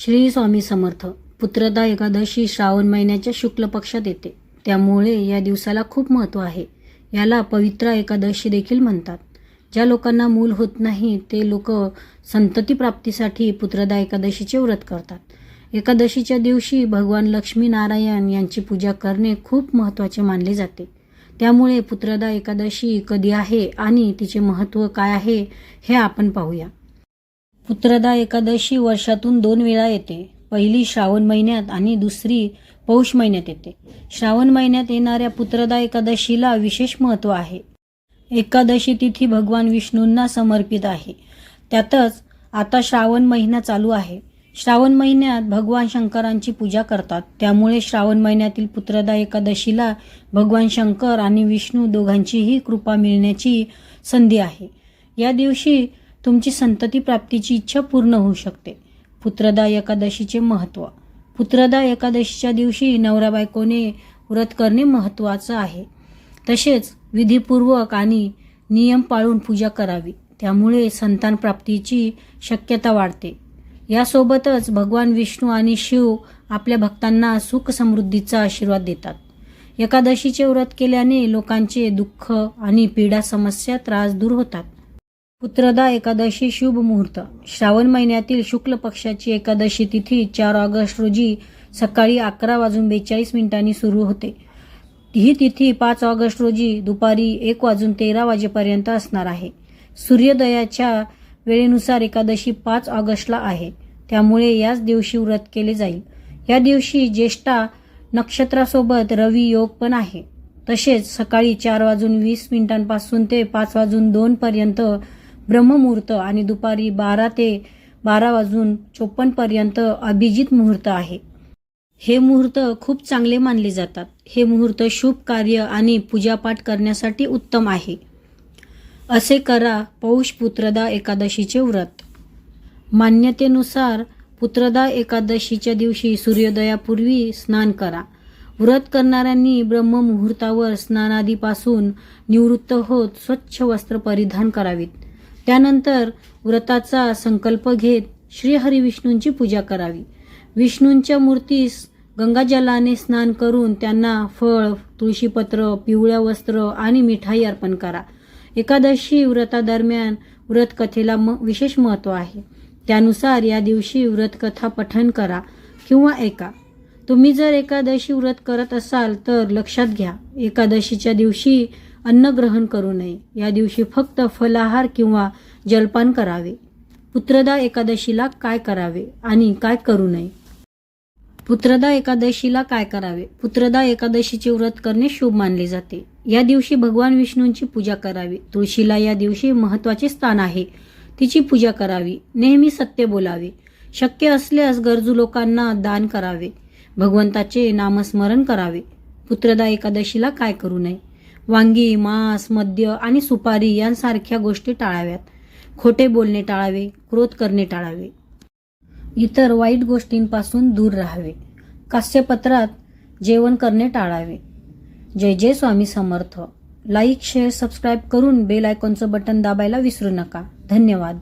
श्री स्वामी समर्थ पुत्रदा एकादशी श्रावण महिन्याच्या शुक्ल पक्षात येते. त्यामुळे या दिवसाला खूप महत्त्व आहे. याला पवित्रा एकादशी देखील म्हणतात. ज्या लोकांना मूल होत नाही ते लोक संतती प्राप्तीसाठी पुत्रदा एकादशीचे व्रत करतात. एकादशीच्या दिवशी भगवान लक्ष्मीनारायण यांची पूजा करणे खूप महत्त्वाचे मानले जाते. त्यामुळे पुत्रदा एकादशी कधी आहे आणि तिचे महत्त्व काय आहे हे आपण पाहूया. पुत्रदा एकादशी वर्षातून दोन वेळा येते. पहिली श्रावण महिन्यात आणि दुसरी पौष महिन्यात येते. श्रावण महिन्यात येणाऱ्या पुत्रदा एकादशीला विशेष महत्त्व आहे. एकादशी तिथी भगवान विष्णूंना समर्पित आहे. त्यातच आता श्रावण महिना चालू आहे. श्रावण महिन्यात भगवान शंकरांची पूजा करतात. त्यामुळे श्रावण महिन्यातील पुत्रदा एकादशीला भगवान शंकर आणि विष्णू दोघांचीही कृपा मिळण्याची संधी आहे. या दिवशी तुमची संतती प्राप्तीची इच्छा पूर्ण होऊ शकते. पुत्रदा एकादशीचे महत्त्व पुत्रदा एकादशीच्या दिवशी नवरा बायकोने व्रत करणे महत्त्वाचं आहे. तसेच विधीपूर्वक आणि नियम पाळून पूजा करावी. त्यामुळे संतान प्राप्तीची शक्यता वाढते. यासोबतच भगवान विष्णू आणि शिव आपल्या भक्तांना सुख समृद्धीचा आशीर्वाद देतात. एकादशीचे व्रत केल्याने लोकांचे दुःख आणि पीडा समस्या त्रास दूर होतात. पुत्रदा एकादशी शुभ मुहूर्त. श्रावण महिन्यातील शुक्ल पक्षाची एकादशी तिथी चार ऑगस्ट रोजी सकाळी अकरा वाजून बेचाळीस मिनिटांनी सुरू होते. ही तिथी पाच ऑगस्ट रोजी दुपारी एक वाजून तेरा वाजेपर्यंत असणार आहे. सूर्योदयाच्या वेळेनुसार एकादशी पाच ऑगस्टला आहे. त्यामुळे याच दिवशी व्रत केले जाईल. या दिवशी ज्येष्ठा नक्षत्रासोबत रवी योग पण आहे. तसेच सकाळी चार वाजून वीस मिनिटांपासून ते पाच वाजून दोनपर्यंत पर्यंत ब्रह्ममुहूर्त आणि दुपारी बारा ते बारा वाजून चोपन्न पर्यंत अभिजित मुहूर्त आहे. हे मुहूर्त खूप चांगले मानले जातात. हे मुहूर्त शुभ कार्य आणि पूजापाठ करण्यासाठी उत्तम आहे. असे करा पौष पुत्रदा एकादशीचे व्रत. मान्यतेनुसार पुत्रदा एकादशीच्या दिवशी सूर्योदयापूर्वी स्नान करा. व्रत करणाऱ्यांनी ब्रह्ममुहूर्तावर स्नानादीपासून निवृत्त होत स्वच्छ वस्त्र परिधान करावीत. त्यानंतर व्रताचा संकल्प घेत श्रीहरिविष्णूंची पूजा करावी. विष्णूंच्या मूर्तीस गंगाजलाने स्नान करून त्यांना फळ तुळशीपत्र पिवळ्या वस्त्र आणि मिठाई अर्पण करा. एकादशी व्रतादरम्यान व्रतकथेला म विशेष महत्त्व आहे. त्यानुसार या दिवशी व्रतकथा पठन करा किंवा ऐका. तुम्ही जर एकादशी व्रत करत असाल तर लक्षात घ्या. एकादशीच्या दिवशी अन्न ग्रहण करू नये. या दिवशी फक्त फलाहार किंवा जलपान करावे. पुत्रदा एकादशीला काय करावे आणि काय करू नये? पुत्रदा एकादशीला काय करावे? पुत्रदा एकादशीचे व्रत करणे शुभ मानले जाते. या दिवशी भगवान विष्णूंची पूजा करावी. तुळशीला या दिवशी महत्त्वाचे स्थान आहे. तिची पूजा करावी. नेहमी सत्य बोलावे. शक्य असल्यास गरजू लोकांना दान करावे. भगवंताचे नामस्मरण करावे. पुत्रदा एकादशीला काय करू नये? वांगी मांस मद्य आणि सुपारी यांसारख्या गोष्टी टाळाव्यात. खोटे बोलणे टाळावे क्रोध करणे टाळावे. इतर वाईट गोष्टींपासून दूर राहावे. कास्यपत्रात जेवण करणे टाळावे. जय जय Swami Samarth. Like share subscribe करून बेल आयकॉनचं बटन दाबायला विसरू नका. धन्यवाद.